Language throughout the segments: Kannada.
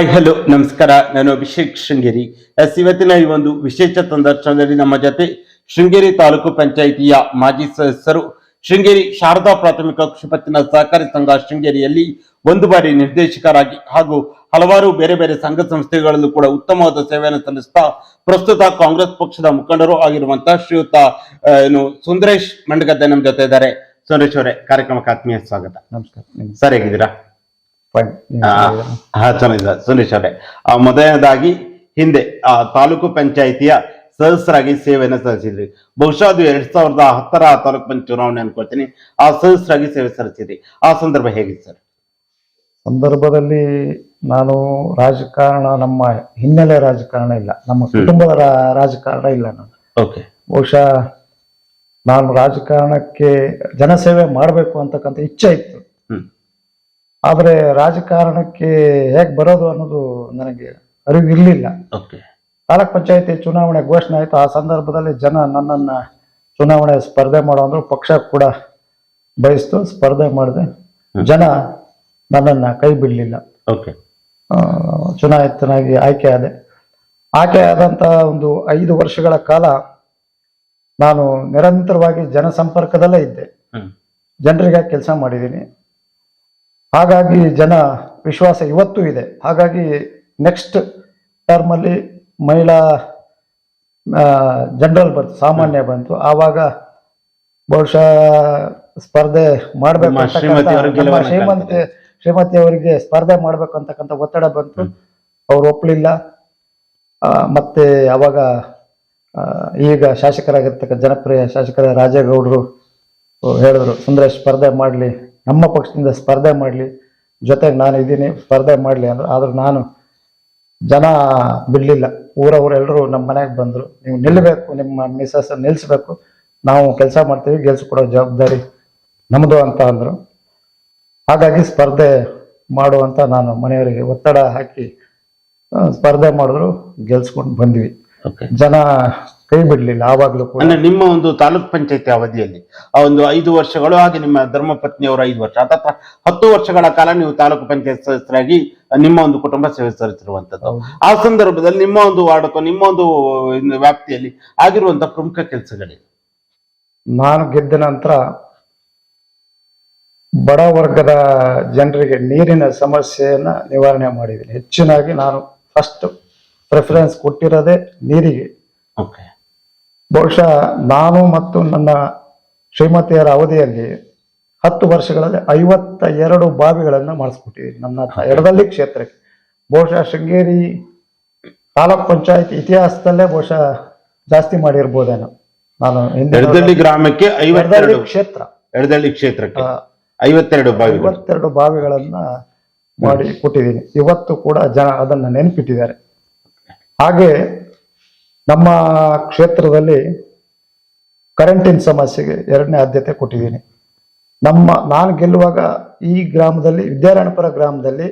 ಹಾಯ್ ಹಲೋ ನಮಸ್ಕಾರ. ನಾನು ಅಭಿಷೇಕ್ ಶೃಂಗೇರಿ. ಎಸ್ ಇವತ್ತಿನ ಈ ಒಂದು ವಿಶೇಷ ಸಂದರ್ಶನದಲ್ಲಿ ನಮ್ಮ ಜೊತೆ ಶೃಂಗೇರಿ ತಾಲೂಕು ಪಂಚಾಯಿತಿಯ ಮಾಜಿ ಸದಸ್ಯರು ಶೃಂಗೇರಿ ಶಾರದಾ ಪ್ರಾಥಮಿಕ ಕೃಷಿ ಪತ್ತಿನ ಸಹಕಾರಿ ಸಂಘ ಶೃಂಗೇರಿಯಲ್ಲಿ ಒಂದು ಬಾರಿ ನಿರ್ದೇಶಕರಾಗಿ ಹಾಗೂ ಹಲವಾರು ಬೇರೆ ಬೇರೆ ಸಂಘ ಸಂಸ್ಥೆಗಳಲ್ಲೂ ಕೂಡ ಉತ್ತಮವಾದ ಸೇವೆಯನ್ನು ಸಲ್ಲಿಸ್ತಾ ಪ್ರಸ್ತುತ ಕಾಂಗ್ರೆಸ್ ಪಕ್ಷದ ಮುಖಂಡರು ಆಗಿರುವಂತಹ ಶ್ರೀಯುತ ಏನು ಸುಂದರೇಶ್ ಮಂಡಗದ್ದೆ ನಮ್ಮ ಜೊತೆ ಇದ್ದಾರೆ. ಸುಂದರೇಶ್ ಅವರೇ ಕಾರ್ಯಕ್ರಮಕ್ಕೆ ಆತ್ಮೀಯ ಸ್ವಾಗತ. ನಮಸ್ಕಾರ. ಸರ್ ಹೇಗಿದ್ದೀರಾ? ಹಾ ಚೆನ್ನಾಗಿದೆ ಸುರೇಶ್ ಅವರೇ. ಆ, ಮೊದಲನೇದಾಗಿ ಹಿಂದೆ ಆ ತಾಲೂಕು ಪಂಚಾಯಿತಿಯ ಸದಸ್ಯರಾಗಿ ಸೇವೆಯನ್ನು ಸಲ್ಲಿಸಿದ್ರಿ. ಬಹುಶಃ ಅದು ಎರಡ್ ಸಾವಿರದ ಹತ್ತರ ತಾಲೂಕು ಪಂಚಾಯತ್ ಚುನಾವಣೆ ಅನ್ಕೋತೀನಿ ಆ ಸದಸ್ಯರಾಗಿ ಸೇವೆ ಸಲ್ಲಿಸಿದ್ರಿ. ಆ ಸಂದರ್ಭ ಹೇಗಿತ್ತು ಸರ್? ಸಂದರ್ಭದಲ್ಲಿ ನಾನು ರಾಜಕಾರಣ ನಮ್ಮ ಹಿನ್ನೆಲೆ ರಾಜಕಾರಣ ಇಲ್ಲ. ನಮ್ಮ ಕುಟುಂಬದ ರಾಜಕಾರಣ ಇಲ್ಲ ನಾನು. ಓಕೆ. ಬಹುಶಃ ನಾನು ರಾಜಕಾರಣಕ್ಕೆ ಜನಸೇವೆ ಮಾಡಬೇಕು ಅಂತಕ್ಕಂಥ ಇಚ್ಛೆ ಇತ್ತು. ಆದರೆ ರಾಜಕಾರಣಕ್ಕೆ ಹೇಗೆ ಬರೋದು ಅನ್ನೋದು ನನಗೆ ಅರಿವಿರ್ಲಿಲ್ಲ ಇರಲಿಲ್ಲ. ತಾಲೂಕ್ ಪಂಚಾಯತಿ ಚುನಾವಣೆ ಘೋಷಣೆ ಆಯ್ತು. ಆ ಸಂದರ್ಭದಲ್ಲಿ ಜನ ನನ್ನನ್ನ ಚುನಾವಣೆ ಸ್ಪರ್ಧೆ ಮಾಡೋ ಅಂದ್ರು ಪಕ್ಷ ಕೂಡ ಬಯಸ್ತು ಸ್ಪರ್ಧೆ ಮಾಡಿದೆ. ಜನ ನನ್ನನ್ನ ಕೈ ಬಿಡಲಿಲ್ಲ. ಚುನಾಯಿತನಾಗಿ ಆಯ್ಕೆ ಆದೆ. ಆಯ್ಕೆ ಆದಂಥ ಒಂದು ಐದು ವರ್ಷಗಳ ಕಾಲ ನಾನು ನಿರಂತರವಾಗಿ ಜನಸಂಪರ್ಕದಲ್ಲೇ ಇದ್ದೆ. ಜನರಿಗೆ ಕೆಲಸ ಮಾಡಿದ್ದೀನಿ ಹಾಗಾಗಿ ಜನ ವಿಶ್ವಾಸ ಇವತ್ತು ಇದೆ. ಹಾಗಾಗಿ ನೆಕ್ಸ್ಟ್ ಟರ್ಮಲ್ಲಿ ಮಹಿಳಾ ಜನರಲ್ ಬಂತು ಸಾಮಾನ್ಯ ಬಂತು. ಆವಾಗ ಬಹುಶಃ ಸ್ಪರ್ಧೆ ಮಾಡಬೇಕು ಶ್ರೀಮಂತ ಶ್ರೀಮತಿ ಅವರಿಗೆ ಸ್ಪರ್ಧೆ ಮಾಡಬೇಕು ಅಂತಕ್ಕಂಥ ಒತ್ತಡ ಬಂತು. ಅವ್ರು ಒಪ್ಪಲಿಲ್ಲ ಮತ್ತೆ ಅವಾಗ ಈಗ ಶಾಸಕರಾಗಿರ್ತಕ್ಕ ಜನಪ್ರಿಯ ಶಾಸಕರ ರಾಜೇಗೌಡರು ಹೇಳಿದ್ರು ಸುಂದರೇಶ್ ಸ್ಪರ್ಧೆ ಮಾಡಲಿ ನಮ್ಮ ಪಕ್ಷದಿಂದ ಸ್ಪರ್ಧೆ ಮಾಡಲಿ ಜೊತೆಗೆ ನಾನು ಇದ್ದೀನಿ ಸ್ಪರ್ಧೆ ಮಾಡಲಿ ಅಂದ್ರೆ ಆದರೂ ನಾನು ಜನ ಬಿಡಲಿಲ್ಲ. ಊರವರೆಲ್ಲರೂ ನಮ್ಮ ಮನೆಗೆ ಬಂದರು. ನೀವು ನಿಲ್ಲಬೇಕು ನಿಮ್ಮ ಮಿಸಸ್ ನಿಲ್ಲಿಸ್ಬೇಕು ನಾವು ಕೆಲಸ ಮಾಡ್ತೀವಿ ಗೆಲ್ಸ್ಕೊಡೋ ಜವಾಬ್ದಾರಿ ನಮ್ಮದು ಅಂತ ಅಂದರು. ಹಾಗಾಗಿ ಸ್ಪರ್ಧೆ ಮಾಡುವಂತ ನಾನು ಮನೆಯವರಿಗೆ ಒತ್ತಡ ಹಾಕಿ ಸ್ಪರ್ಧೆ ಮಾಡಿದ್ರು ಗೆಲ್ಸ್ಕೊಂಡು ಬಂದ್ವಿ. ಜನ ಕೈ ಬಿಡ್ಲಿಲ್ಲ ಆವಾಗಲೂ ಕೂಡ. ಅಂದ್ರೆ ನಿಮ್ಮ ಒಂದು ತಾಲೂಕ್ ಪಂಚಾಯತಿ ಅವಧಿಯಲ್ಲಿ ಆ ಒಂದು ಐದು ವರ್ಷಗಳು ಹಾಗೆ ನಿಮ್ಮ ಧರ್ಮಪತ್ನಿಯವರ ಐದು ವರ್ಷ ಅಥವಾ ಹತ್ತು ವರ್ಷಗಳ ಕಾಲ ನೀವು ತಾಲೂಕು ಪಂಚಾಯತ್ ಸದಸ್ಯರಾಗಿ ನಿಮ್ಮ ಒಂದು ಕುಟುಂಬ ಸೇವೆ ಸಲ್ಲಿಸಿರುವಂತದ್ದು ಆ ಸಂದರ್ಭದಲ್ಲಿ ನಿಮ್ಮ ಒಂದು ವಾರ್ಡ್ ನಿಮ್ಮ ಒಂದು ವ್ಯಾಪ್ತಿಯಲ್ಲಿ ಆಗಿರುವಂತಹ ಪ್ರಮುಖ ಕೆಲಸಗಳಿವೆ ನಾನು ಗೆದ್ದ ನಂತರ ಬಡ ವರ್ಗದ ಜನರಿಗೆ ನೀರಿನ ಸಮಸ್ಯೆಯನ್ನ ನಿವಾರಣೆ ಮಾಡಿದ್ದೀನಿ. ಹೆಚ್ಚಿನಾಗಿ ನಾನು ಫಸ್ಟ್ ಪ್ರಿಫರೆನ್ಸ್ ಕೊಟ್ಟಿರೋದೇ ನೀರಿಗೆ. ಓಕೆ ಬಹುಶಃ ನಾನು ಮತ್ತು ನನ್ನ ಶ್ರೀಮತಿಯರ ಅವಧಿಯಲ್ಲಿ ಹತ್ತು ವರ್ಷಗಳಲ್ಲಿ ಐವತ್ತ ಎರಡು ಬಾವಿಗಳನ್ನು ಮಾಡಿಸ್ಬಿಟ್ಟಿದ್ದೀನಿ. ನನ್ನ ಎರಡಲ್ಲಿ ಕ್ಷೇತ್ರಕ್ಕೆ. ಬಹುಶಃ ಶೃಂಗೇರಿ ತಾಲೂಕ್ ಪಂಚಾಯತ್ ಇತಿಹಾಸದಲ್ಲೇ ಬಹುಶಃ ಜಾಸ್ತಿ ಮಾಡಿರ್ಬೋದೇನೋ. ನಾನು ಎಡದಳ್ಳಿ ಗ್ರಾಮಕ್ಕೆ ಐವತ್ತೆರಡು. ಕ್ಷೇತ್ರ. ಎಡದಳ್ಳಿ ಕ್ಷೇತ್ರಕ್ಕೆ. ಐವತ್ತೆರಡು ಬಾವಿ ಐವತ್ತೆರಡು ಬಾವಿಗಳನ್ನ ಮಾಡಿ ಕೊಟ್ಟಿದ್ದೀನಿ. ಇವತ್ತು ಕೂಡ ಜನ ಅದನ್ನ ನೆನಪಿಟ್ಟಿದ್ದಾರೆ. ಹಾಗೆ ನಮ್ಮ ಕ್ಷೇತ್ರದಲ್ಲಿ ಕರೆಂಟಿನ ಸಮಸ್ಯೆಗೆ ಎರಡನೇ ಆದ್ಯತೆ ಕೊಟ್ಟಿದ್ದೀನಿ. ನಮ್ಮ, ನಾನು ಗೆಲ್ಲುವಾಗ ಈ ಗ್ರಾಮದಲ್ಲಿ, ವಿದ್ಯಾರಾಯಣಪುರ ಗ್ರಾಮದಲ್ಲಿ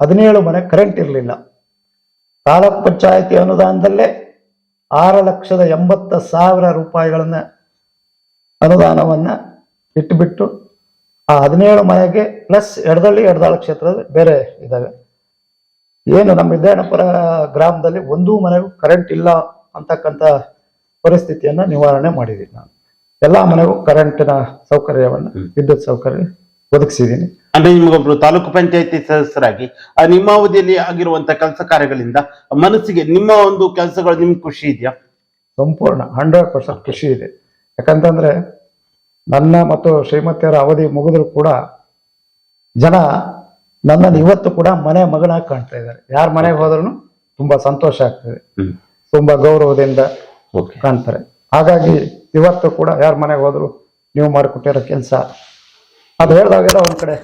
ಹದಿನೇಳು ಮನೆ ಕರೆಂಟ್ ಇರಲಿಲ್ಲ. ತಾಲೂಕ್ ಪಂಚಾಯತಿ ಅನುದಾನದಲ್ಲೇ ಆರು ಲಕ್ಷದ ಎಂಬತ್ತ ಸಾವಿರ ರೂಪಾಯಿಗಳನ್ನ ಅನುದಾನವನ್ನ ಇಟ್ಟುಬಿಟ್ಟು ಆ ಹದಿನೇಳು ಮನೆಗೆ ಪ್ಲಸ್ ಎಡದಳ್ಳಿ, ಎಡದಾಳ ಕ್ಷೇತ್ರದ ಬೇರೆ ಇದಾವೆ. ಏನು ನಮ್ಮ ವಿದ್ಯಾನಪುರ ಗ್ರಾಮದಲ್ಲಿ ಒಂದೂ ಮನೆಗೂ ಕರೆಂಟ್ ಇಲ್ಲ ಅಂತಕ್ಕಂಥ ಪರಿಸ್ಥಿತಿಯನ್ನ ನಿವಾರಣೆ ಮಾಡಿದ್ದೀನಿ ನಾನು. ಎಲ್ಲಾ ಮನೆಗೂ ಕರೆಂಟಿನ ಸೌಕರ್ಯವನ್ನು ವಿದ್ಯುತ್ ಸೌಕರ್ಯ ಒದಗಿಸಿದ್ದೀನಿ ಅಂದ್ರೆ ನಿಮಗೊಬ್ರು ತಾಲೂಕು ಪಂಚಾಯತಿ ಸದಸ್ಯರಾಗಿ ಆ ನಿಮ್ಮ ಅವಧಿಯಲ್ಲಿ ಆಗಿರುವಂತ ಕೆಲಸ ಕಾರ್ಯಗಳಿಂದ ಮನಸ್ಸಿಗೆ ನಿಮ್ಮ ಒಂದು ಕೆಲಸಗಳು ನಿಮ್ಗೆ ಖುಷಿ ಇದೆಯಾ? ಸಂಪೂರ್ಣ ಹಂಡ್ರೆಡ್ ಪರ್ಸೆಂಟ್ ಖುಷಿ ಇದೆ. ಯಾಕಂತಂದ್ರೆ ನನ್ನ ಮತ್ತು ಶ್ರೀಮತಿಯರ ಅವಧಿ ಮುಗಿದ್ರು ಕೂಡ ಜನ ನನ್ನನ್ನು ಇವತ್ತು ಕೂಡ ಮನೆ ಮಗನಾಗಿ ಕಾಣ್ತಾ ಇದ್ದಾರೆ. ಯಾರ ಮನೆಗೆ ಹೋದ್ರು ತುಂಬಾ ಸಂತೋಷ ಆಗ್ತದೆ. ತುಂಬಾ ಗೌರವದಿಂದ ಕಾಣ್ತಾರೆ. ಹಾಗಾಗಿ ಇವತ್ತು ಕೂಡ ಯಾರ ಮನೆಗೆ ಹೋದ್ರು ನೀವು ಮಾಡಿಕೊಟ್ಟಿರೋ ಕೆಲಸ. ಅದು ಹೇಳಿದಾಗೆಲ್ಲ ಒಂದ್ ಕಡೆ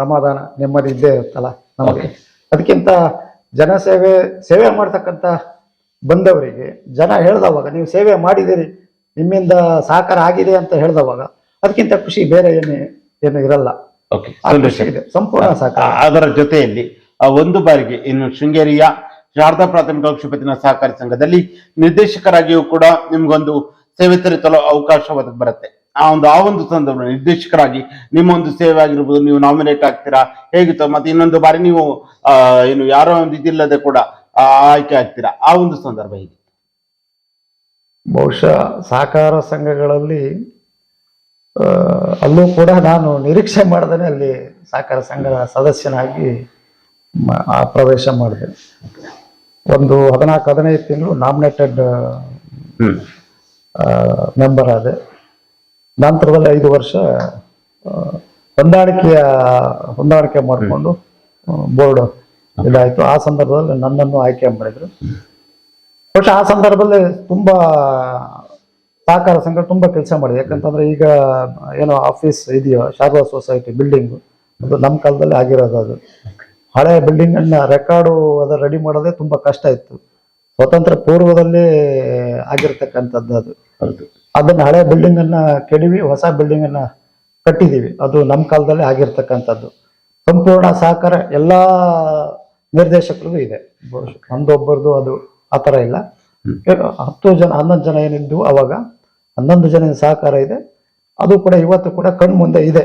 ಸಮಾಧಾನ ನೆಮ್ಮದಿ ಇದ್ದೇ ಇರುತ್ತಲ್ಲ ನಮಗೆ. ಅದಕ್ಕಿಂತ ಜನಸೇವೆ ಸೇವೆ ಮಾಡ್ತಕ್ಕಂಥ ಬಂದವರಿಗೆ ಜನ ಹೇಳ್ದವಾಗ ನೀವು ಸೇವೆ ಮಾಡಿದಿರಿ ನಿಮ್ಮಿಂದ ಸಾಕಾರ ಆಗಿದೆ ಅಂತ ಹೇಳ್ದವಾಗ ಅದಕ್ಕಿಂತ ಖುಷಿ ಬೇರೆ ಏನು ಏನು ಇರಲ್ಲ. ಇದೆ. ಸಂಪೂರ್ಣ ಅದರ ಜೊತೆಯಲ್ಲಿ ಒಂದು ಬಾರಿಗೆ ಇನ್ನು ಶೃಂಗೇರಿಯ ಶಾರದಾ ಪ್ರಾಥಮಿಕ ಕ್ಷಿಪತಿನ ಸಹಕಾರಿ ಸಂಘದಲ್ಲಿ ನಿರ್ದೇಶಕರಾಗಿಯೂ ಕೂಡ ನಿಮ್ಗೊಂದು ಸೇವೆ ತರಿಸಲು ಅವಕಾಶ ಒದಗಿ ಬರುತ್ತೆ. ಆ ಒಂದು ಆ ಒಂದು ಸಂದರ್ಭ ನಿರ್ದೇಶಕರಾಗಿ ನಿಮ್ಮ ಒಂದು ಸೇವೆ ಆಗಿರ್ಬೋದು ನೀವು ನಾಮಿನೇಟ್ ಆಗ್ತೀರಾ ಹೇಗಿತ್ತು ಮತ್ತೆ ಇನ್ನೊಂದು ಬಾರಿ ನೀವು ಏನು ಯಾರೋ ಒಂದು ಇದಿಲ್ಲದೆ ಕೂಡ ಆಯ್ಕೆ ಆಗ್ತೀರಾ ಆ ಒಂದು ಸಂದರ್ಭ ಹೇಗಿತ್ತು? ಬಹುಶಃ ಸಹಕಾರ ಸಂಘಗಳಲ್ಲಿ ಅಲ್ಲೂ ಕೂಡ ನಾನು ನಿರೀಕ್ಷೆ ಮಾಡ್ದೇನೆ ಅಲ್ಲಿ ಸಹಕಾರ ಸಂಘದ ಸದಸ್ಯನಾಗಿ ಆ ಪ್ರವೇಶ ಮಾಡಿದೆ. ಒಂದು ಹದಿನಾಲ್ಕು ಹದಿನೈದು ತಿಂಗಳು ನಾಮಿನೇಟೆಡ್ ಮೆಂಬರ್ ಆದೆ. ನಂತರದಲ್ಲಿ ಐದು ವರ್ಷ ಹೊಂದಾಣಿಕೆಯ ಹೊಂದಾಣಿಕೆ ಮಾಡಿಕೊಂಡು ಬೋರ್ಡ್ ಇದಾಯ್ತು. ಆ ಸಂದರ್ಭದಲ್ಲಿ ನನ್ನನ್ನು ಆಯ್ಕೆ ಮಾಡಿದ್ರು. ಬಟ್ ಆ ಸಂದರ್ಭದಲ್ಲಿ ತುಂಬಾ ಸಹಕಾರ ಸಂಘ ತುಂಬಾ ಕೆಲಸ ಮಾಡಿದೆ. ಯಾಕಂತಂದ್ರೆ ಈಗ ಏನೋ ಆಫೀಸ್ ಇದೆಯೋ ಶಾರದಾ ಸೊಸೈಟಿ ಬಿಲ್ಡಿಂಗ್ ಅದು ನಮ್ಮ ಕಾಲದಲ್ಲಿ ಆಗಿರೋದು ಅದು. ಹಳೆ ಬಿಲ್ಡಿಂಗ್ ಅನ್ನ ರೆಕಾರ್ಡು ಅದ ರೆಡಿ ಮಾಡೋದೇ ತುಂಬಾ ಕಷ್ಟ ಇತ್ತು. ಸ್ವತಂತ್ರ ಪೂರ್ವದಲ್ಲಿ ಆಗಿರ್ತಕ್ಕಂಥದ್ದು ಅದು. ಅದನ್ನ ಹಳೆ ಬಿಲ್ಡಿಂಗ್ ಅನ್ನ ಕೆಡವಿ ಹೊಸ ಬಿಲ್ಡಿಂಗ್ ಅನ್ನ ಕಟ್ಟಿದೀವಿ. ಅದು ನಮ್ಮ ಕಾಲದಲ್ಲಿ ಆಗಿರ್ತಕ್ಕಂಥದ್ದು. ಸಂಪೂರ್ಣ ಸಹಕಾರ ಎಲ್ಲಾ ನಿರ್ದೇಶಕರಿಗೂ ಇದೆ. ನಮ್ದೊಬ್ಬರದು ಅದು ಆ ಥರ ಇಲ್ಲ. ಹತ್ತು ಜನ ಹನ್ನೊಂದು ಜನ ಏನಿದ್ದು ಅವಾಗ. ಹನ್ನೊಂದು ಜನ ಸಹಕಾರ ಇದೆ. ಅದು ಕೂಡ ಇವತ್ತು ಕೂಡ ಕಣ್ಣು ಮುಂದೆ ಇದೆ.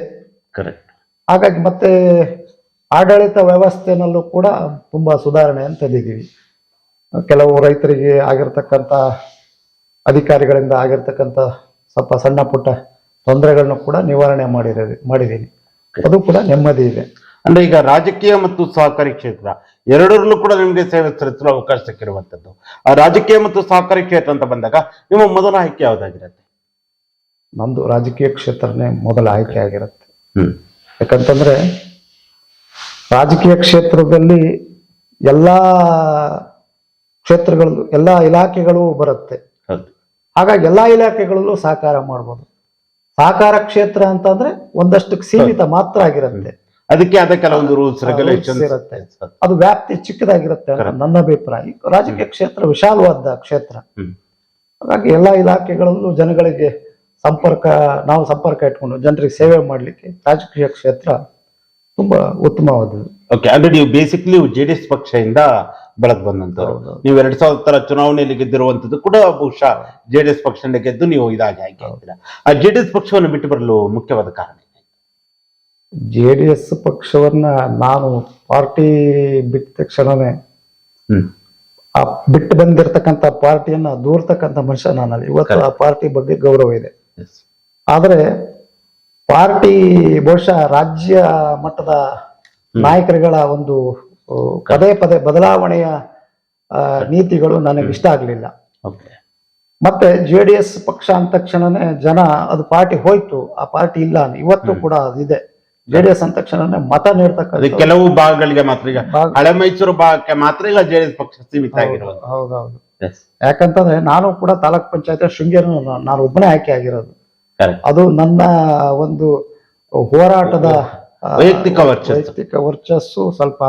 ಕರೆಕ್ಟ್ ಹಾಗಾಗಿ ಮತ್ತೆ ಆಡಳಿತ ವ್ಯವಸ್ಥೆನಲ್ಲೂ ಕೂಡ ತುಂಬಾ ಅಂತ ತಂದಿದ್ದೀವಿ ಕೆಲವು ರೈತರಿಗೆ ಆಗಿರ್ತಕ್ಕಂಥ ಅಧಿಕಾರಿಗಳಿಂದ ಆಗಿರ್ತಕ್ಕಂಥ ಸ್ವಲ್ಪ ಸಣ್ಣ ಪುಟ್ಟ ತೊಂದರೆಗಳನ್ನು ಕೂಡ ನಿವಾರಣೆ ಮಾಡಿರೋದು ಮಾಡಿದ್ದೀನಿ. ಅದು ಕೂಡ ನೆಮ್ಮದಿ ಇದೆ. ಅಂದ್ರೆ ಈಗ ರಾಜಕೀಯ ಮತ್ತು ಸಹಕಾರಿ ಕ್ಷೇತ್ರ ಎರಡರಲ್ಲೂ ಕೂಡ ನಿಮಗೆ ಸೇವೆ ಸಲ್ಲಿಸಲು ಅವಕಾಶ ಸಿಕ್ಕಿರುವಂತದ್ದು. ಆ ರಾಜಕೀಯ ಮತ್ತು ಸಹಕಾರಿ ಕ್ಷೇತ್ರ ಅಂತ ಬಂದಾಗ ನಿಮ್ಮ ಮೊದಲ ಆಯ್ಕೆ ಯಾವ್ದಾಗಿರುತ್ತೆ? ನಮ್ದು ರಾಜಕೀಯ ಕ್ಷೇತ್ರನೇ ಮೊದಲ ಆಯ್ಕೆ ಆಗಿರುತ್ತೆ. ಯಾಕಂತಂದ್ರೆ ರಾಜಕೀಯ ಕ್ಷೇತ್ರದಲ್ಲಿ ಎಲ್ಲಾ ಕ್ಷೇತ್ರಗಳು ಎಲ್ಲಾ ಇಲಾಖೆಗಳು ಬರುತ್ತೆ. ಹಾಗಾಗಿ ಎಲ್ಲಾ ಇಲಾಖೆಗಳಲ್ಲೂ ಸಹಕಾರ ಮಾಡ್ಬೋದು. ಸಹಕಾರ ಕ್ಷೇತ್ರ ಅಂತಂದ್ರೆ ಒಂದಷ್ಟು ಸೀಮಿತ ಮಾತ್ರ ಆಗಿರುತ್ತೆ. ಅದಕ್ಕೆ ಆದ ಕೆಲವೊಂದು ರೂಲ್ಸ್ ರೆಗ್ಯುಲೇಷನ್ ಇರುತ್ತೆ. ಅದು ವ್ಯಾಪ್ತಿ ಚಿಕ್ಕದಾಗಿರುತ್ತೆ ನನ್ನ ಅಭಿಪ್ರಾಯ. ರಾಜಕೀಯ ಕ್ಷೇತ್ರ ವಿಶಾಲವಾದ ಕ್ಷೇತ್ರ. ಹಾಗಾಗಿ ಎಲ್ಲಾ ಇಲಾಖೆಗಳಲ್ಲೂ ಜನಗಳಿಗೆ ಸಂಪರ್ಕ ನಾವು ಸಂಪರ್ಕ ಇಟ್ಕೊಂಡು ಜನರಿಗೆ ಸೇವೆ ಮಾಡಲಿಕ್ಕೆ ರಾಜಕೀಯ ಕ್ಷೇತ್ರ ತುಂಬಾ ಉತ್ತಮವಾದದ್ದು. ಓಕೆ ಅಂದ್ರೆ ನೀವು ಬೇಸಿಕ್ಲಿ ಜೆ ಡಿ ಎಸ್ ಪಕ್ಷದಿಂದ ಬೆಳೆದು ಬಂದಂತವ್ರು. ನೀವು ಎರಡ್ ಸಾವಿರದ ಚುನಾವಣೆಯಲ್ಲಿ ಗೆದ್ದಿರುವಂತದ್ದು ಕೂಡ ಬಹುಶಃ ಜೆ ಡಿ ಎಸ್ ಪಕ್ಷದಿಂದ ಗೆದ್ದು ನೀವು ಇದಾಗಿ ಆಯ್ಕೆ ಆ ಜೆ ಡಿ ಎಸ್ ಪಕ್ಷವನ್ನು ಬಿಟ್ಟು ಬರಲು ಮುಖ್ಯವಾದ ಕಾರಣ? ಜೆ ಡಿ ಎಸ್ ಪಕ್ಷವನ್ನ ನಾನು ಪಾರ್ಟಿ ಬಿಟ್ಟ ತಕ್ಷಣವೇ ಆ ಬಿಟ್ಟು ಬಂದಿರತಕ್ಕಂತ ಪಾರ್ಟಿಯನ್ನ ದೂರ್ತಕ್ಕಂಥ ಮನುಷ್ಯ ನಾನಲ್ಲಿ. ಇವತ್ತು ಆ ಪಾರ್ಟಿ ಬಗ್ಗೆ ಗೌರವ ಇದೆ. ಆದರೆ ಪಾರ್ಟಿ ಬಹುಶಃ ರಾಜ್ಯ ಮಟ್ಟದ ನಾಯಕರುಗಳ ಒಂದು ಪದೇ ಪದೇ ಬದಲಾವಣೆಯ ನೀತಿಗಳು ನನಗೆ ಇಷ್ಟ ಆಗಲಿಲ್ಲ. ಮತ್ತೆ ಜೆ ಡಿ ಎಸ್ ಪಕ್ಷ ಅಂದ ತಕ್ಷಣನೇ ಜನ ಅದು ಪಾರ್ಟಿ ಹೋಯ್ತು. ಆ ಪಾರ್ಟಿ ಇಲ್ಲ. ಇವತ್ತು ಕೂಡ ಅದಿದೆ. ಜೆ ಡಿ ಎಸ್ ಅಂದ ತಕ್ಷಣ ಮತ ನೀಡ್ತಕ್ಕಂಥ ಕೆಲವು ಭಾಗಗಳಿಗೆ ಮಾತ್ರ ಈಗ ಹಳೆ ಮೈಸೂರು ಭಾಗಕ್ಕೆ ಮಾತ್ರ ಈಗ ಜೆಡಿಎಸ್ ಪಕ್ಷ ಸೀಮಿತ ಆಗಿರೋದು. ಹೌದೌದು. ಯಾಕಂತಂದ್ರೆ ನಾನು ಕೂಡ ತಾಲೂಕ್ ಪಂಚಾಯತ್ ಶೃಂಗೇರಿ ನಾನು ಒಬ್ಬನೇ ಆಯ್ಕೆ ಆಗಿರೋದು. ಅದು ನನ್ನ ಒಂದು ಹೋರಾಟದ ವೈಯಕ್ತಿಕ. ವೈಯಕ್ತಿಕ ವರ್ಚಸ್ಸು ಸ್ವಲ್ಪ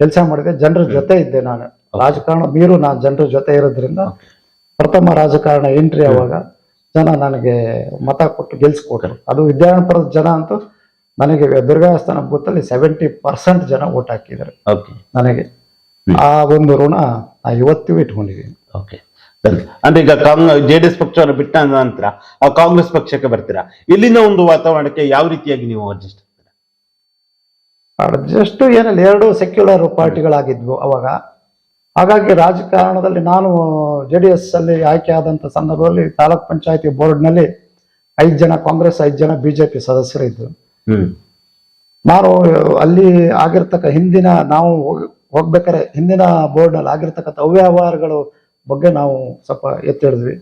ಕೆಲಸ ಮಾಡಿದೆ. ಜನರ ಜೊತೆ ಇದ್ದೆ ನಾನು. ರಾಜಕಾರಣ ಮೀರು ನಾನು ಜನರ ಜೊತೆ ಇರೋದ್ರಿಂದ ಪ್ರಥಮ ರಾಜಕಾರಣ ಎಂಟ್ರಿ ಅವಾಗ ಜನ ನನಗೆ ಮತ ಕೊಟ್ಟು ಗೆಲ್ಸ್ಕೊಟ್ರು. ಅದು ವಿದ್ಯಾರಣಪುರದ ಜನ ಅಂತೂ ನನಗೆ ದುರ್ಗಾಸ್ಥಾನ ಬೂತಲ್ಲಿ ಸೆವೆಂಟಿ ಪರ್ಸೆಂಟ್ ಜನ ಓಟ್ ಹಾಕಿದ್ದಾರೆ. ಓಕೆ ನನಗೆ. ಆ ಒಂದು ಋಣ ನಾ ಇವತ್ತಿಗೂ ಇಟ್ಕೊಂಡಿದ್ದೀನಿ. ಓಕೆ ಅಂದ್ರೆ ಈಗ ಕಾಂಗ್ರೆಸ್ ಜೆ ಡಿ ಎಸ್ ಪಕ್ಷವನ್ನು ಬಿಟ್ಟ ನಂತರ ಆ ಕಾಂಗ್ರೆಸ್ ಪಕ್ಷಕ್ಕೆ ಬರ್ತೀರಾ? ಇಲ್ಲಿನ ಒಂದು ವಾತಾವರಣಕ್ಕೆ ಯಾವ ರೀತಿಯಾಗಿ ನೀವು ಅಡ್ಜಸ್ಟ್ ಆಗ್ತೀರಾ? ಅಡ್ಜಸ್ಟ್ ಏನಿಲ್ಲ ಎರಡು ಸೆಕ್ಯುಲರ್ ಪಾರ್ಟಿಗಳಾಗಿದ್ವು ಅವಾಗ. ಹಾಗಾಗಿ ರಾಜಕಾರಣದಲ್ಲಿ ನಾನು ಜೆ ಡಿ ಎಸ್ ಅಲ್ಲಿ ಆಯ್ಕೆ ಆದಂತ ಸಂದರ್ಭದಲ್ಲಿ ತಾಲೂಕ್ ಪಂಚಾಯತಿ ಬೋರ್ಡ್ನಲ್ಲಿ ಐದು ಜನ ಕಾಂಗ್ರೆಸ್ ಐದು ಜನ ಬಿಜೆಪಿ ಸದಸ್ಯರಿದ್ರು ಹ್ಮ್ ನಾನು ಅಲ್ಲಿ ಆಗಿರ್ತಕ್ಕ ಹಿಂದಿನ ನಾವು ಹೋಗ್- ಹೋಗ್ಬೇಕಾದ್ರೆ ಹಿಂದಿನ ಬೋರ್ಡ್ನಲ್ಲಿ ಆಗಿರ್ತಕ್ಕಂಥ ಅವ್ಯವಹಾರಗಳು ಬಗ್ಗೆ ನಾವು ಸ್ವಲ್ಪ ಎತ್ತಿಡಿದ್ವಿ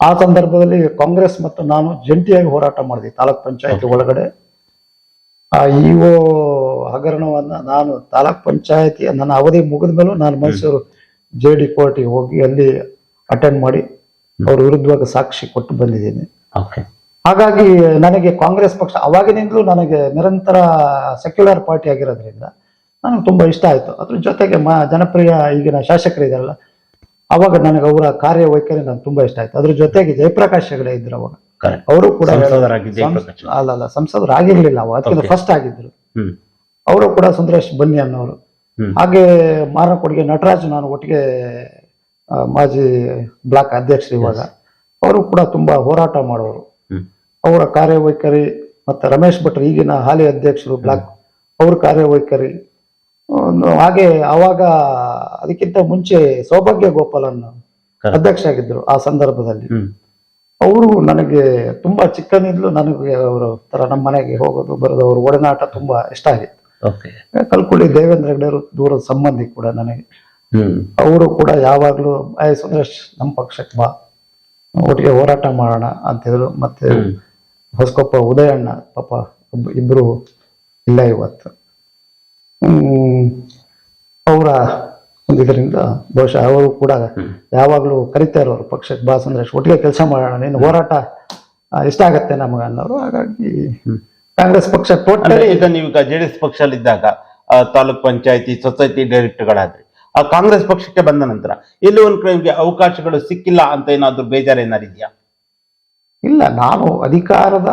ಆ ಸಂದರ್ಭದಲ್ಲಿ ಕಾಂಗ್ರೆಸ್ ಮತ್ತು ನಾನು ಜಂಟಿಯಾಗಿ ಹೋರಾಟ ಮಾಡಿದ್ವಿ ತಾಲೂಕ್ ಪಂಚಾಯತ್ ಒಳಗಡೆ. ಆ ಇಒ ಹಗರಣವನ್ನ ನಾನು ತಾಲೂಕ್ ಪಂಚಾಯತಿ ನನ್ನ ಅವಧಿ ಮುಗಿದ ಮೇಲೂ ನಾನು ಮೈಸೂರು ಜೆ ಡಿ ಕೋರ್ಟಿಗೆ ಹೋಗಿ ಅಲ್ಲಿ ಅಟೆಂಡ್ ಮಾಡಿ ಅವ್ರ ವಿರುದ್ಧವಾಗಿ ಸಾಕ್ಷಿ ಕೊಟ್ಟು ಬಂದಿದ್ದೀನಿ. ಓಕೆ. ಹಾಗಾಗಿ ನನಗೆ ಕಾಂಗ್ರೆಸ್ ಪಕ್ಷ ಅವಾಗಿನಿಂದಲೂ ನನಗೆ ನಿರಂತರ ಸೆಕ್ಯುಲರ್ ಪಾರ್ಟಿ ಆಗಿರೋದ್ರಿಂದ ನನಗೆ ತುಂಬಾ ಇಷ್ಟ ಆಯ್ತು. ಅದ್ರ ಜೊತೆಗೆ ಮ ಜನಪ್ರಿಯ ಈಗಿನ ಶಾಸಕರಿದಾರಲ್ಲ ಅವಾಗ ನನಗೆ ಅವರ ಕಾರ್ಯವೈಖರಿ ನನಗೆ ತುಂಬ ಇಷ್ಟ ಆಯ್ತು. ಅದ್ರ ಜೊತೆಗೆ ಜಯಪ್ರಕಾಶ್ ಹೆಗಡೆ ಇದ್ರು ಅವಾಗ. ಅವರು ಕೂಡ. ಅಲ್ಲ ಅಲ್ಲ ಸಂಸದರಾಗಿರ್ಲಿಲ್ಲ ಅವಾಗ. ಅದಕ್ಕಿಂತ Okay. ಫಸ್ಟ್ ಆಗಿದ್ರು. ಅವರು ಕೂಡ ಸುಂದರೇಶ್ ಬನ್ನಿ ಅನ್ನೋರು. ಹಾಗೆ ಹಾಗೆ ಮಾರನಕೊಡಿಗೆ ನಟರಾಜ್ ನಾನು ಒಟ್ಟಿಗೆ ಮಾಜಿ ಬ್ಲಾಕ್ ಅಧ್ಯಕ್ಷರು ಇವಾಗ. ಅವರು ಕೂಡ ತುಂಬಾ ಹೋರಾಟ ಮಾಡೋರು ಅವರ ಕಾರ್ಯವೈಖರಿ ಮತ್ತೆ ರಮೇಶ್ ಭಟ್ರು ಈಗಿನ ಹಾಲಿ ಅಧ್ಯಕ್ಷರು ಬ್ಲಾಕ್ ಅವ್ರ ಕಾರ್ಯವೈಖರಿ. ಹಾಗೆ ಅವಾಗ ಅದಕ್ಕಿಂತ ಮುಂಚೆ ಸೌಭಾಗ್ಯ ಗೋಪಾಲನ್. ಅಧ್ಯಕ್ಷ ಆಗಿದ್ರು ಆ ಸಂದರ್ಭದಲ್ಲಿ. ಅವರು ನನಗೆ ತುಂಬಾ ಚಿಕ್ಕನಿಂದಲೂ ನನಗೆ ಅವರು ತರ ನಮ್ಮ ಮನೆಗೆ ಹೋಗೋದು ಬರೋದು ಅವ್ರ ಒಡನಾಟ ತುಂಬಾ ಇಷ್ಟ ಆಗಿತ್ತು. ಕಲ್ಕುಳಿ ದೇವೇಂದ್ರ ಹೆಗ್ಡೆಯವರು ದೂರದ ಸಂಬಂಧಿ ಕೂಡ ನನಗೆ. ಅವರು ಕೂಡ ಯಾವಾಗ್ಲೂ ಸುಂದರೇಶ್ ನಮ್ಮ ಪಕ್ಷಕ್ಕೆ ಬಾ ಒಟ್ಟಿಗೆ ಹೋರಾಟ ಮಾಡೋಣ ಅಂತಿದ್ರು ಮತ್ತೆ. ಹೊಸಕೊಪ್ಪ ಉದಯಣ್ಣ ಪಾಪ ಇಬ್ರು ಇಲ್ಲ ಇವತ್ತು. ಹ್ಮ್ ಅವರ ಒಂದು ಇದರಿಂದ ಬಹುಶಃ ಅವರು ಕೂಡ ಯಾವಾಗಲೂ ಕರಿತಾ ಇರೋರು ಪಕ್ಷಕ್ಕೆ ಬಾ ಅಂದ್ರೆ ಒಟ್ಟಿಗೆ ಕೆಲಸ ಮಾಡೋಣ ನೀನು ಹೋರಾಟ ಇಷ್ಟ ಆಗತ್ತೆ ನಮಗೆ ಅನ್ನೋರು. ಹಾಗಾಗಿ ಕಾಂಗ್ರೆಸ್ ಪಕ್ಷ ಕೊಟ್ಟರೆ ಟೋಟಲಿ ಈಗ ನೀವು ಜೆಡಿಎಸ್ ಪಕ್ಷದಲ್ಲಿದ್ದಾಗ ಆ, ತಾಲೂಕ್ ಪಂಚಾಯತಿ ಸೊಸೈಟಿ ಡೈರೆಕ್ಟರ್ಗಳಾದ್ರಿ ಆ ಕಾಂಗ್ರೆಸ್ ಪಕ್ಷಕ್ಕೆ ಬಂದ ನಂತರ ಇಲ್ಲಿ ಒಂದ್ ಕಡೆ ಅವಕಾಶಗಳು ಸಿಕ್ಕಿಲ್ಲ ಅಂತ ಏನಾದ್ರು ಬೇಜಾರು ಏನಾರು ಇದೆಯಾ? ಇಲ್ಲ ನಾನು ಅಧಿಕಾರದ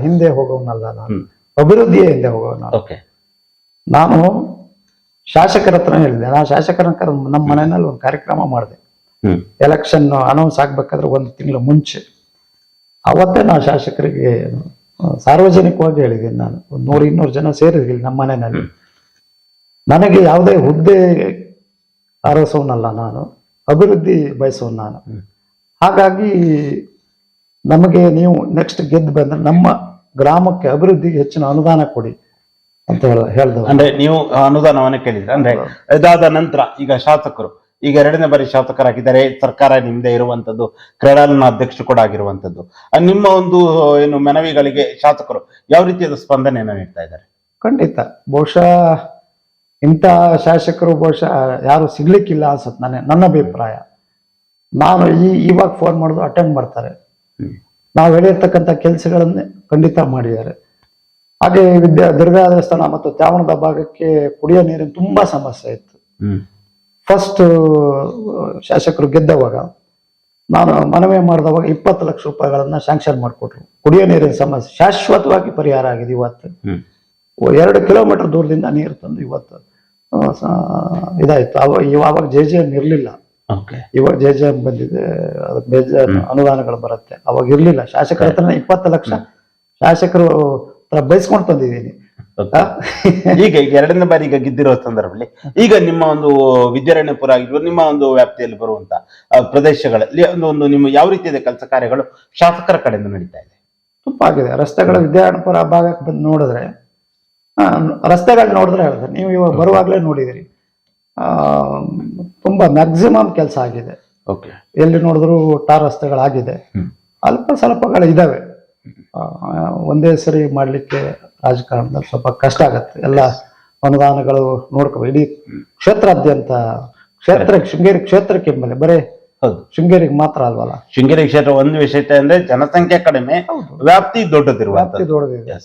ಹಿಂದೆ ಹೋಗೋನಲ್ಲ ನಾನು. ಅಭಿವೃದ್ಧಿಯ ಹಿಂದೆ ಹೋಗೋನು ನಾನು. ಶಾಸಕರ ಹತ್ರ ಹೇಳಿದೆ. ನಾನು ಶಾಸಕರ ನಮ್ಮ ಮನೆಯಲ್ಲಿ ಒಂದು ಕಾರ್ಯಕ್ರಮ ಮಾಡಿದೆ. ಎಲೆಕ್ಷನ್ ಅನೌನ್ಸ್ ಆಗ್ಬೇಕಾದ್ರೆ ಒಂದು ತಿಂಗಳ ಮುಂಚೆ. ಅವತ್ತೇ ನಾನು ಶಾಸಕರಿಗೆ ಸಾರ್ವಜನಿಕವಾಗಿ ಹೇಳಿದ್ದೀನಿ ನಾನು. ಒಂದು ನೂರು ಇನ್ನೂರು ಜನ ಸೇರಿದ್ವಿ ನಮ್ಮ ಮನೆಯಲ್ಲಿ. ನನಗೆ ಯಾವುದೇ ಹುದ್ದೆ ಅರಸೋನಲ್ಲ ನಾನು. ಅಭಿವೃದ್ಧಿ ಬಯಸೋನು ನಾನು. ಹಾಗಾಗಿ ನಮಗೆ ನೀವು ನೆಕ್ಸ್ಟ್ ಗೆದ್ದು ಬಂದ್ರೆ ನಮ್ಮ ಗ್ರಾಮಕ್ಕೆ ಅಭಿವೃದ್ಧಿಗೆ ಹೆಚ್ಚಿನ ಅನುದಾನ ಕೊಡಿ ಅಂತ ಹೇಳಿದ್ರು ಅಂದ್ರೆ ನೀವು ಅನುದಾನವನ್ನ ಕೇಳಿದ್ರೆ ಅಂದ್ರೆ ಇದಾದ ನಂತರ ಈಗ ಶಾಸಕರು ಈಗ ಎರಡನೇ ಬಾರಿ ಶಾಸಕರಾಗಿದ್ದಾರೆ ಸರ್ಕಾರ ನಿಮ್ದೇ ಇರುವಂತದ್ದು ಕ್ರೀಡಾಲನ ಅಧ್ಯಕ್ಷ ಕೂಡ ಆಗಿರುವಂತದ್ದು. ನಿಮ್ಮ ಒಂದು ಏನು ಮನವಿಗಳಿಗೆ ಶಾಸಕರು ಯಾವ ರೀತಿಯಾದ ಸ್ಪಂದನೆಯನ್ನು ನೀಡ್ತಾ ಇದ್ದಾರೆ? ಖಂಡಿತ. ಬಹುಶಃ ಇಂಥ ಶಾಸಕರು ಬಹುಶಃ ಯಾರು ಸಿಗ್ಲಿಕ್ಕಿಲ್ಲ ಅನ್ಸುತ್ತೆ ನನ್ನ ನನ್ನ ಅಭಿಪ್ರಾಯ. ನಾನು ಈ ಇವಾಗ ಫೋನ್ ಮಾಡೋದು ಅಟೆಂಡ್ ಮಾಡ್ತಾರೆ. ನಾವು ಹೇಳಿರ್ತಕ್ಕಂಥ ಕೆಲಸಗಳನ್ನೇ ಖಂಡಿತ ಮಾಡಿದ್ದಾರೆ. ಹಾಗೆ ವಿದ್ಯಾ ದುರ್ಗಾ ದೇವಸ್ಥಾನ ಮತ್ತು ತ್ಯಾವಣದ ಭಾಗಕ್ಕೆ ಕುಡಿಯೋ ನೀರಿನ ತುಂಬಾ ಸಮಸ್ಯೆ ಇತ್ತು. ಫಸ್ಟ್ ಶಾಸಕರು ಗೆದ್ದವಾಗ ನಾನು ಮನವಿ ಮಾಡಿದವಾಗ ಇಪ್ಪತ್ತು ಲಕ್ಷ ರೂಪಾಯಿಗಳನ್ನ ಶಾಂಕ್ಷನ್ ಮಾಡಿಕೊಟ್ರು. ಕುಡಿಯೋ ನೀರಿನ ಸಮಸ್ಯೆ ಶಾಶ್ವತವಾಗಿ ಪರಿಹಾರ ಆಗಿದೆ ಇವತ್ತು. ಎರಡು ಕಿಲೋಮೀಟರ್ ದೂರದಿಂದ ನೀರು ತಂದು ಇವತ್ತು ಇದಾಯ್ತು. ಅವ ಇವಾಗ ಜೆ ಜೆ ಎಂ ಇರ್ಲಿಲ್ಲ. ಇವಾಗ ಜೆ ಜೆ ಎಂ ಬಂದಿದೆ ಅದಕ್ಕೆ ಬೇಜಾರು ಅನುದಾನಗಳು ಬರುತ್ತೆ. ಅವಾಗ ಇರ್ಲಿಲ್ಲ. ಶಾಸಕರ ಹತ್ರ ಇಪ್ಪತ್ತು ಲಕ್ಷ. ಶಾಸಕರು ಬೈಸ್ಕೊಂಡು ತಂದಿದ್ದೀನಿ? ಈಗ ಈಗ ಎರಡನೇ ಬಾರಿ ಈಗ ಗೆದ್ದಿರೋ ಸಂದರ್ಭದಲ್ಲಿ ಈಗ ನಿಮ್ಮ ಒಂದು ವಿದ್ಯಾರಣ್ಯಪುರ ಆಗಿರ್ಬೋದು ನಿಮ್ಮ ಒಂದು ವ್ಯಾಪ್ತಿಯಲ್ಲಿ ಬರುವಂತ ಪ್ರದೇಶಗಳಲ್ಲಿ ಒಂದು ಒಂದು ನಿಮ್ಮ ಯಾವ ರೀತಿಯ ಕೆಲಸ ಕಾರ್ಯಗಳು ಶಾಸಕರ ಕಡೆಯಿಂದ ನಡೀತಾ ಇದೆ? ತುಂಬ ಆಗಿದೆ. ರಸ್ತೆಗಳ ವಿದ್ಯಾರಣ್ಯಪುರ ಭಾಗಕ್ಕೆ ಬಂದು ನೋಡಿದ್ರೆ ರಸ್ತೆಗಳು ನೋಡಿದ್ರೆ ಹೇಳಿದ್ರೆ ನೀವು ಇವಾಗ ಬರುವಾಗಲೇ ನೋಡಿದಿರಿ ತುಂಬಾ ಮ್ಯಾಕ್ಸಿಮಮ್ ಕೆಲಸ ಆಗಿದೆ. ಓಕೆ ಎಲ್ಲಿ ನೋಡಿದ್ರು ಟಾರ್ ರಸ್ತೆಗಳಾಗಿದೆ. ಅಲ್ಪ ಸ್ವಲ್ಪಗಳು ಇದಾವೆ. ಒಂದೇ ಸರಿ ಮಾಡಲಿಕ್ಕೆ ರಾಜಕಾರಣದಲ್ಲಿ ಸ್ವಲ್ಪ ಕಷ್ಟ ಆಗತ್ತೆ. ಎಲ್ಲ ಅನುದಾನಗಳು ನೋಡ್ಕೋ ಇಡೀ ಕ್ಷೇತ್ರಾದ್ಯಂತ ಕ್ಷೇತ್ರ ಶೃಂಗೇರಿ ಕ್ಷೇತ್ರಕ್ಕೆ ಮೇಲೆ ಬರೀ ಹೌದು. ಶೃಂಗೇರಿಗೆ ಮಾತ್ರ ಅಲ್ವಲ್ಲ? ಶೃಂಗೇರಿ ಕ್ಷೇತ್ರ ಒಂದು ವಿಶೇಷ ಅಂದ್ರೆ ಜನಸಂಖ್ಯೆ ಕಡಿಮೆ ವ್ಯಾಪ್ತಿ ವ್ಯಾಪ್ತಿ ದೊಡ್ಡದಿರುವಂತದ್ದು ದೊಡ್ಡದಿದೆ.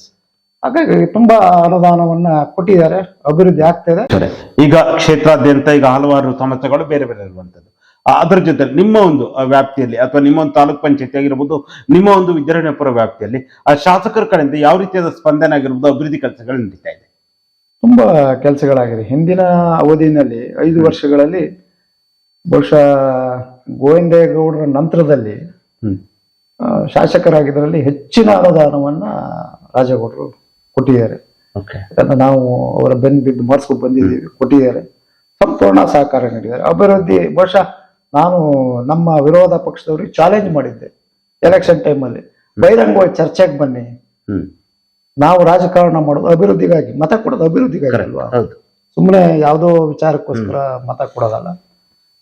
ಹಾಗಾಗಿ ತುಂಬಾ ಅನುದಾನವನ್ನ ಕೊಟ್ಟಿದ್ದಾರೆ ಅಭಿವೃದ್ಧಿ ಆಗ್ತಿದೆ ಇದೆ. ಈಗ ಕ್ಷೇತ್ರಾದ್ಯಂತ ಈಗ ಹಲವಾರು ಸಮಸ್ಯೆಗಳು ಬೇರೆ ಬೇರೆ ಇರುವಂತದ್ದು. ಅದರ ಜೊತೆ ನಿಮ್ಮ ಒಂದು ವ್ಯಾಪ್ತಿಯಲ್ಲಿ ಅಥವಾ ನಿಮ್ಮ ಒಂದು ತಾಲೂಕ್ ಪಂಚಾಯತಿ ಆಗಿರ್ಬೋದು ನಿಮ್ಮ ಒಂದು ವಿದ್ಯಾರಣ್ಯಪುರ ವ್ಯಾಪ್ತಿಯಲ್ಲಿ ಆ ಶಾಸಕರ ಕಡೆಯಿಂದ ಯಾವ ರೀತಿಯಾದ ಸ್ಪಂದನೆ ಆಗಿರ್ಬೋದು ಅಭಿವೃದ್ಧಿ ಕೆಲಸಗಳು ನಡೀತಾ ಇದೆ? ತುಂಬಾ ಕೆಲಸಗಳಾಗಿದೆ. ಹಿಂದಿನ ಅವಧಿನಲ್ಲಿ ಐದು ವರ್ಷಗಳಲ್ಲಿ ಬಹುಶಃ ಗೋವಿಂದೇಗೌಡರ ನಂತರದಲ್ಲಿ ಶಾಸಕರಾಗಿದ್ದರಲ್ಲಿ ಹೆಚ್ಚಿನ ಅನುದಾನವನ್ನ ರಾಜಗೌಡರು ಕೊಟ್ಟಿದ್ದಾರೆ. ನಾವು ಅವರ ಬೆನ್ನು ಬಿದ್ದು ಮಾಡಿಸ್ಕೊಂಡು ಬಂದಿದ್ದೀವಿ. ಕೊಟ್ಟಿದ್ದಾರೆ. ಸಂಪೂರ್ಣ ಸಹಕಾರ ನೀಡಿದ್ದಾರೆ. ಅಭಿವೃದ್ಧಿ ಬಹುಶಃ ನಾನು ನಮ್ಮ ವಿರೋಧ ಪಕ್ಷದವ್ರಿಗೆ ಚಾಲೆಂಜ್ ಮಾಡಿದ್ದೆ ಎಲೆಕ್ಷನ್ ಟೈಮಲ್ಲಿ ಬಹಿರಂಗವಾಗಿ ಚರ್ಚೆಗೆ ಬನ್ನಿ. ನಾವು ರಾಜಕಾರಣ ಮಾಡೋದು ಅಭಿವೃದ್ಧಿಗಾಗಿ ಮತ ಕೊಡೋದು ಅಭಿವೃದ್ಧಿಗಾಗಿ ಅಲ್ವಾ? ಸುಮ್ಮನೆ ಯಾವುದೋ ವಿಚಾರಕ್ಕೋಸ್ಕರ ಮತ ಕೊಡೋದಲ್ಲ.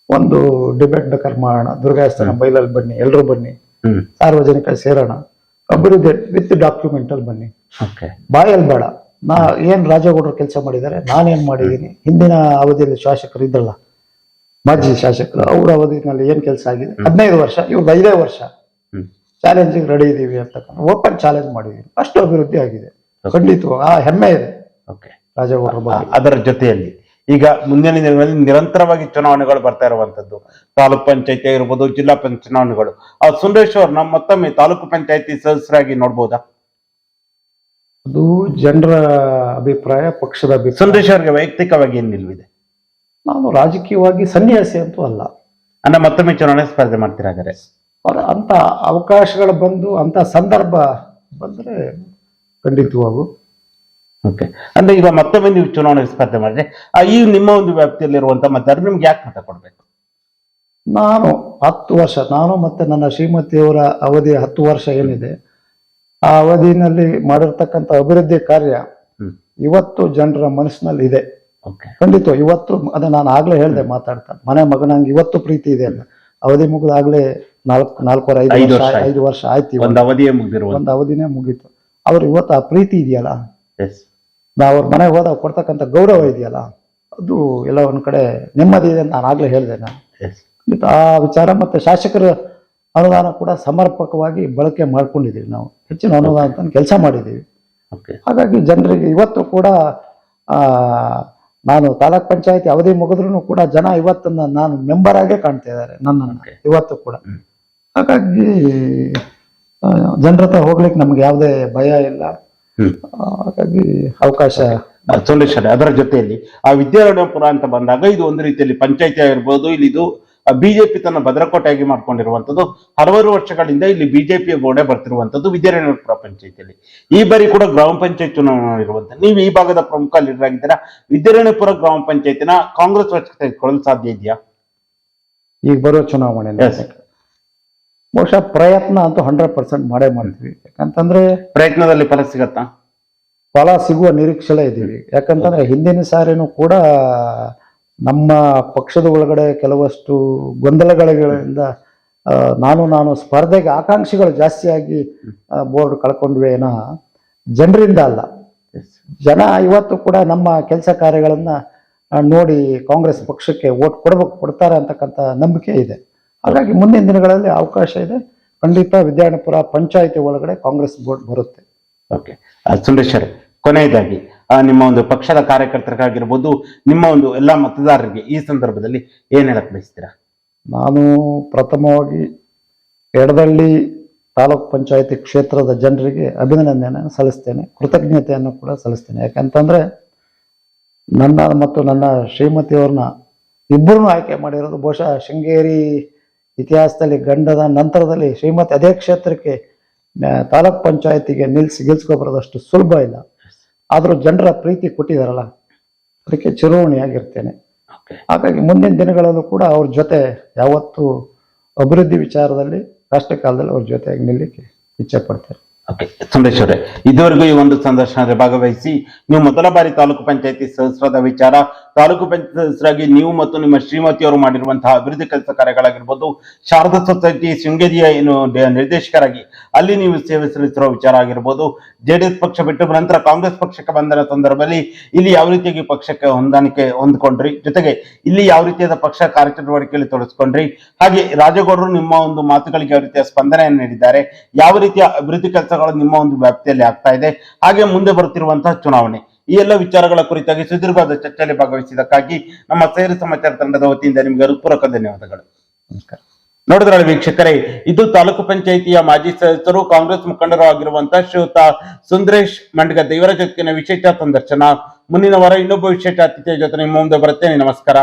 ಒಂದು ಡಿಬೇಟ್ ಬೇಕಾದ್ರೆ ಮಾಡೋಣ. ದುರ್ಗಾಸ್ಥಾನ ಬೈಲಲ್ಲಿ ಬನ್ನಿ ಎಲ್ಲರೂ ಬನ್ನಿ. ಸಾರ್ವಜನಿಕ ಸೇರೋಣ. ಅಭಿವೃದ್ಧಿ ವಿತ್ ಡಾಕ್ಯುಮೆಂಟ್ ಅಲ್ಲಿ ಬನ್ನಿ. ಬಾಯಲ್ಲಿ ಬೇಡ. ನಾ ಏನ್ ರಾಜಗೌಡರು ಕೆಲಸ ಮಾಡಿದ್ದಾರೆ ನಾನೇನ್ ಮಾಡಿದ್ದೀನಿ ಹಿಂದಿನ ಅವಧಿಯಲ್ಲಿ ಶಾಸಕರು ಇದ್ರಲ್ಲ ಮಾಜಿ ಶಾಸಕರು ಅವ್ರ ಅವಧಿನಲ್ಲಿ ಏನ್ ಕೆಲಸ ಆಗಿದೆ. ಹದಿನೈದು ವರ್ಷ ಇವ್ರದ್ದು ಐದೇ ವರ್ಷ. ಚಾಲೆಂಜಿಗೆ ರೆಡಿ ಇದೀವಿ ಅಂತಕ್ಕಂಥ ಓಪನ್ ಚಾಲೆಂಜ್ ಮಾಡಿದೀವಿ ಅಷ್ಟು ಅಭಿವೃದ್ಧಿ ಆಗಿದೆ. ಖಂಡಿತ ಆ ಹೆಮ್ಮೆ ಇದೆ. ಓಕೆ. ರಾಜಗೌಡರ ಬಗ್ಗೆ. ಅದರ ಜೊತೆಯಲ್ಲಿ ಈಗ ಮುಂದಿನ ದಿನಗಳಲ್ಲಿ ನಿರಂತರವಾಗಿ ಚುನಾವಣೆಗಳು ಬರ್ತಾ ಇರುವಂತದ್ದು ತಾಲೂಕ್ ಪಂಚಾಯತಿ ಆಗಿರ್ಬೋದು ಜಿಲ್ಲಾ ಪಂಚಾಯತ್ ಚುನಾವಣೆಗಳು. ಆ ಸುಂದರೇಶ್ವರ್ ನಮ್ಮ ಮತ್ತೊಮ್ಮೆ ತಾಲೂಕು ಪಂಚಾಯತಿ ಸದಸ್ಯರಾಗಿ ನೋಡ್ಬೋದಾ? ಅದು ಜನರ ಅಭಿಪ್ರಾಯ ಪಕ್ಷದ ಅಭಿಪ್ರಾಯ. ಸಂತೋಷ್ ವೈಯಕ್ತಿಕವಾಗಿ ಏನ್ ನಿಲ್ವಿದೆ? ನಾನು ರಾಜಕೀಯವಾಗಿ ಸನ್ಯಾಸಿ ಅಂತೂ ಅಲ್ಲ. ಅಂದ್ರೆ ಮತ್ತೊಮ್ಮೆ ಚುನಾವಣೆ ಸ್ಪರ್ಧೆ ಮಾಡ್ತೀರಾ ಅಂತ ಅವಕಾಶಗಳು ಬಂದು ಅಂತ ಸಂದರ್ಭ ಬಂದ್ರೆ ಖಂಡಿತವಾಗೂ. ಓಕೆ. ಅಂದ್ರೆ ಈಗ ಮತ್ತೊಮ್ಮೆ ನೀವು ಚುನಾವಣೆ ಸ್ಪರ್ಧೆ ಮಾಡಿದ್ರೆ ಆ, ಈ ನಿಮ್ಮ ಒಂದು ವ್ಯಾಪ್ತಿಯಲ್ಲಿರುವಂತ ಮತದಾರರು ನಿಮ್ಗೆ ಯಾಕೆ ಮತ ಕೊಡ್ಬೇಕು? ನಾನು ಹತ್ತು ವರ್ಷ ನಾನು ಮತ್ತೆ ನನ್ನ ಶ್ರೀಮತಿಯವರ ಅವಧಿ ಹತ್ತು ವರ್ಷ ಏನಿದೆ ಆ ಅವಧಿನಲ್ಲಿ ಮಾಡಿರ್ತಕ್ಕಂಥ ಅಭಿವೃದ್ಧಿ ಕಾರ್ಯ ಇವತ್ತು ಜನರ ಮನಸ್ಸಿನಲ್ಲಿ ಇದೆ. ಓಕೆ. ಖಂಡಿತ ಇವತ್ತು ಅದ ನಾನು ಆಗ್ಲೇ ಹೇಳ್ದೆ ಮಾತಾಡ್ತಾ ಮನೆ ಮಗನಂಗೆ ಇವತ್ತು ಪ್ರೀತಿ ಇದೆ ಅಂತ. ಅವಧಿ ಮುಗಿದಾಗ್ಲೇ ನಾಲ್ಕು ನಾಲ್ಕೂವರೆ ಐದು ಐದು ವರ್ಷ. ಐದು ವರ್ಷ ಆಯ್ತು ಒಂದು ಅವಧಿಯೇ ಮುಗಿದ್ರು ಒಂದು ಅವಧಿನೇ ಮುಗೀತು. ಅವ್ರು ಇವತ್ತು ಆ ಪ್ರೀತಿ ಇದೆಯಲ್ಲ? ನಾವು ಅವ್ರ ಮನೆಗೆ ಹೋದಾಗ ಕೊಡ್ತಕ್ಕಂಥ ಗೌರವ ಇದೆಯಲ್ಲ? ಅದು ಎಲ್ಲ ಒಂದ್ ಕಡೆ ನೆಮ್ಮದಿ ಇದೆ ಅಂತ ನಾನು ಆಗ್ಲೇ ಹೇಳಿದೆ ನಾನು. ಆ ವಿಚಾರ ಮತ್ತೆ ಶಾಸಕರ ಅನುದಾನ ಕೂಡ ಸಮರ್ಪಕವಾಗಿ ಬಳಕೆ ಮಾಡ್ಕೊಂಡಿದ್ದೀವಿ ನಾವು. ಹೆಚ್ಚಿನ ಅನುದಾನ ಕೆಲಸ ಮಾಡಿದ್ದೀವಿ. ಓಕೆ. ಹಾಗಾಗಿ ಜನರಿಗೆ ಇವತ್ತು ಕೂಡ ನಾನು ತಾಲೂಕ್ ಪಂಚಾಯತಿ ಅವಧಿ ಮುಗಿದ್ರು ಕೂಡ ಜನ ಇವತ್ತನ್ನ ನಾನು ಮೆಂಬರ್ ಆಗೇ ಕಾಣ್ತಾ ಇದ್ದಾರೆ ನನ್ನ. ಇವತ್ತು ಕೂಡ. ಹಾಗಾಗಿ ಜನರ ಹತ್ರ ಹೋಗ್ಲಿಕ್ಕೆ ನಮ್ಗೆ ಯಾವುದೇ ಭಯ ಇಲ್ಲ. ಹಾಗಾಗಿ ಅವಕಾಶ ಸೊಲ್ಯೂಷನ್ ಅದರ ಜೊತೆಯಲ್ಲಿ ಆ ವಿದ್ಯಾರಣ್ಯಪುರ ಅಂತ ಬಂದಾಗ ಇದು ಒಂದು ರೀತಿಯಲ್ಲಿ ಪಂಚಾಯತಿ ಆಗಿರ್ಬೋದು ಇಲ್ಲಿ ಇದು ಬಿಜೆಪಿ ತನ್ನ ಭದ್ರಕೋಟೆಯಾಗಿ ಮಾಡ್ಕೊಂಡಿರುವಂತದ್ದು ಹಲವಾರು ವರ್ಷಗಳಿಂದ ಇಲ್ಲಿ ಬಿಜೆಪಿಯ ಗೋಡೆ ಬರ್ತಿರುವಂತದ್ದು ವಿದ್ಯಾರಣ್ಯಪುರ ಪಂಚಾಯತಿಯಲ್ಲಿ. ಈ ಬಾರಿ ಕೂಡ ಗ್ರಾಮ ಪಂಚಾಯತ್ ಚುನಾವಣೆ ಇರುವಂತ ನೀವು ಈ ಭಾಗದ ಪ್ರಮುಖ ಲೀಡರ್ ಆಗಿದ್ದೀರಾ? ವಿದ್ಯಾರಣ್ಯಪುರ ಗ್ರಾಮ ಪಂಚಾಯತಿನ ಕಾಂಗ್ರೆಸ್ ವಶಕ್ಕೆ ತೆಗೆದುಕೊಳ್ಳಲು ಸಾಧ್ಯ ಇದೆಯಾ? ಈಗ ಬರೋ ಚುನಾವಣೆ. ಬಹುಶಃ ಪ್ರಯತ್ನ ಅಂತೂ ಹಂಡ್ರೆಡ್ ಪರ್ಸೆಂಟ್ ಮಾಡೇ ಮಾಡ್ತೀವಿ. ಯಾಕಂತಂದ್ರೆ ಪ್ರಯತ್ನದಲ್ಲಿ ಫಲ ಸಿಗತ್ತಾ? ಫಲ ಸಿಗುವ ನಿರೀಕ್ಷೆ ಇದ್ದೀವಿ ಯಾಕಂತಂದ್ರೆ ಹಿಂದಿನ ಸಾರಿನೂ ಕೂಡ ನಮ್ಮ ಪಕ್ಷದ ಒಳಗಡೆ ಕೆಲವಷ್ಟು ಗೊಂದಲಗಳಿಂದ ನಾನು ನಾನು ಸ್ಪರ್ಧೆಗೆ ಆಕಾಂಕ್ಷಿಗಳು ಜಾಸ್ತಿಯಾಗಿ ಬೋರ್ಡ್ ಕಳ್ಕೊಂಡ್ವೇನ? ಏನೋ ಜನರಿಂದ ಅಲ್ಲ. ಜನ ಇವತ್ತು ಕೂಡ ನಮ್ಮ ಕೆಲಸ ಕಾರ್ಯಗಳನ್ನು ನೋಡಿ ಕಾಂಗ್ರೆಸ್ ಪಕ್ಷಕ್ಕೆ ಓಟ್ ಕೊಡ್ಬೇಕು ಕೊಡ್ತಾರೆ ಅಂತಕ್ಕಂಥ ನಂಬಿಕೆ ಇದೆ. ಹಾಗಾಗಿ ಮುಂದಿನ ದಿನಗಳಲ್ಲಿ ಅವಕಾಶ ಇದೆ. ಖಂಡಿತ ವಿದ್ಯಾನಪುರ ಪಂಚಾಯಿತಿ ಒಳಗಡೆ ಕಾಂಗ್ರೆಸ್ ಬೋರ್ಡ್ ಬರುತ್ತೆ. ಓಕೆ ಸುಂದರೇಶ್ವರ್ ಕೊನೆಯದಾಗಿ ನಿಮ್ಮ ಒಂದು ಪಕ್ಷದ ಕಾರ್ಯಕರ್ತರಿಗಾಗಿರ್ಬೋದು, ನಿಮ್ಮ ಒಂದು ಎಲ್ಲ ಮತದಾರರಿಗೆ ಈ ಸಂದರ್ಭದಲ್ಲಿ ಏನ್ ಹೇಳಕ್ ಬಯಸ್ತೀರಾ? ನಾನು ಪ್ರಥಮವಾಗಿ ಎಡದಳ್ಳಿ ತಾಲೂಕ್ ಪಂಚಾಯತಿ ಕ್ಷೇತ್ರದ ಜನರಿಗೆ ಅಭಿನಂದನೆಯನ್ನು ಸಲ್ಲಿಸ್ತೇನೆ, ಕೃತಜ್ಞತೆಯನ್ನು ಕೂಡ ಸಲ್ಲಿಸ್ತೇನೆ. ಯಾಕಂತಂದ್ರೆ ನನ್ನ ಮತ್ತು ನನ್ನ ಶ್ರೀಮತಿಯವ್ರನ್ನ ಇಬ್ಬರನ್ನು ಆಯ್ಕೆ ಮಾಡಿರೋದು ಬಹುಶಃ ಶೃಂಗೇರಿ ಇತಿಹಾಸದಲ್ಲಿ, ಗಂಡದ ನಂತರದಲ್ಲಿ ಶ್ರೀಮತಿ ಅದೇ ಕ್ಷೇತ್ರಕ್ಕೆ ತಾಲೂಕ್ ಪಂಚಾಯತಿಗೆ ನಿಲ್ಸಿ ಗೆಲ್ಸ್ಕೊಬರೋದಷ್ಟು ಸುಲಭ ಇಲ್ಲ. ಆದರೂ ಜನರ ಪ್ರೀತಿ ಕೊಟ್ಟಿದಾರಲ್ಲ ಅದಕ್ಕೆ ಚಿರೋಣಿಯಾಗಿರ್ತೇನೆ ಹಾಗಾಗಿ ಮುಂದಿನ ದಿನಗಳಲ್ಲೂ ಕೂಡ ಅವ್ರ ಜೊತೆ ಯಾವತ್ತೂ ಅಭಿವೃದ್ಧಿ ವಿಚಾರದಲ್ಲಿ ರಾಷ್ಟ್ರ ಕಾಲದಲ್ಲಿ ಅವ್ರ ಜೊತೆಯಾಗಿ ನಿಲ್ಲಕ್ಕೆ ಇಚ್ಛೆ ಪಡ್ತಾರೆ ಓಕೆ ಸುಂದರೇಶ್ ಅವರೇ ಇದುವರೆಗೂ ಈ ಒಂದು ಸಂದರ್ಶನದಲ್ಲಿ ಭಾಗವಹಿಸಿ ನೀವು ಮೊದಲ ಬಾರಿ ತಾಲೂಕು ಪಂಚಾಯತಿ ಸದಸ್ಯರಾದ ವಿಚಾರ ತಾಲೂಕು ಪಂಚಾಯತ್ ಸದಸ್ಯರಾಗಿ ನೀವು ಮತ್ತು ನಿಮ್ಮ ಶ್ರೀಮತಿಯವರು ಮಾಡಿರುವಂತಹ ಅಭಿವೃದ್ಧಿ ಕೆಲಸ ಕಾರ್ಯಗಳಾಗಿರ್ಬೋದು, ಶಾರದಾ ಸೊಸೈಟಿ ಶೃಂಗೇರಿಯ ಏನು ನಿರ್ದೇಶಕರಾಗಿ ಅಲ್ಲಿ ನೀವು ಸೇವೆ ಸಲ್ಲಿಸಿರುವ ವಿಚಾರ ಆಗಿರ್ಬೋದು, ಜೆಡಿಎಸ್ ಪಕ್ಷ ಬಿಟ್ಟು ನಂತರ ಕಾಂಗ್ರೆಸ್ ಪಕ್ಷಕ್ಕೆ ಬಂದ ಸಂದರ್ಭದಲ್ಲಿ ಇಲ್ಲಿ ಯಾವ ರೀತಿಯಾಗಿ ಪಕ್ಷಕ್ಕೆ ಹೊಂದಾಣಿಕೆ ಹೊಂದ್ಕೊಂಡ್ರಿ? ಜೊತೆಗೆ ಇಲ್ಲಿ ಯಾವ ರೀತಿಯಾದ ಪಕ್ಷ ಕಾರ್ಯಚಟುವಟಿಕೆಯಲ್ಲಿ ತೊಡಸ್ಕೊಂಡ್ರಿ ಹಾಗೆ ರಾಜಗೌಡರು ನಿಮ್ಮ ಒಂದು ಮಾತುಗಳಿಗೆ ಯಾವ ರೀತಿಯ ಸ್ಪಂದನೆಯನ್ನು ನೀಡಿದ್ದಾರೆ? ಯಾವ ರೀತಿಯ ಅಭಿವೃದ್ಧಿ ಕೆಲಸಗಳು ನಿಮ್ಮ ಒಂದು ವ್ಯಾಪ್ತಿಯಲ್ಲಿ ಆಗ್ತಾ ಇದೆ? ಹಾಗೆ ಮುಂದೆ ಬರುತ್ತಿರುವಂತಹ ಚುನಾವಣೆ. ಈ ಎಲ್ಲ ವಿಚಾರಗಳ ಕುರಿತಾಗಿ ಸುದೀರ್ಘವಾದ ಚರ್ಚೆಯಲ್ಲಿ ಭಾಗವಹಿಸಿದ್ದಕ್ಕಾಗಿ ನಮ್ಮ ಸೇರಿ ಸಮಾಚಾರ ತಂಡದ ವತಿಯಿಂದ ನಿಮಗೆ ಹೃತ್ಪೂರ್ವಕ ಧನ್ಯವಾದಗಳು. ನಮಸ್ಕಾರ. ನೋಡಿದ್ರಲ್ಲ ವೀಕ್ಷಕರೇ, ಇದು ತಾಲೂಕು ಪಂಚಾಯಿತಿಯ ಮಾಜಿ ಸದಸ್ಯರು, ಕಾಂಗ್ರೆಸ್ ಮುಖಂಡರು ಆಗಿರುವಂತಹ ಶ್ರೀಯುತ ಸುಂದರೇಶ್ ಮಂಡಗದ್ದೆ ಇವರ ಜೊತೆಗಿನ ವಿಶೇಷ ಸಂದರ್ಶನ. ಮುಂದಿನ ವಾರ ಇನ್ನೊಬ್ಬ ವಿಶೇಷ ಅತಿಥಿಯ ಜೊತೆ ನಿಮ್ಮ ಮುಂದೆ ಬರುತ್ತೇನೆ. ನಮಸ್ಕಾರ.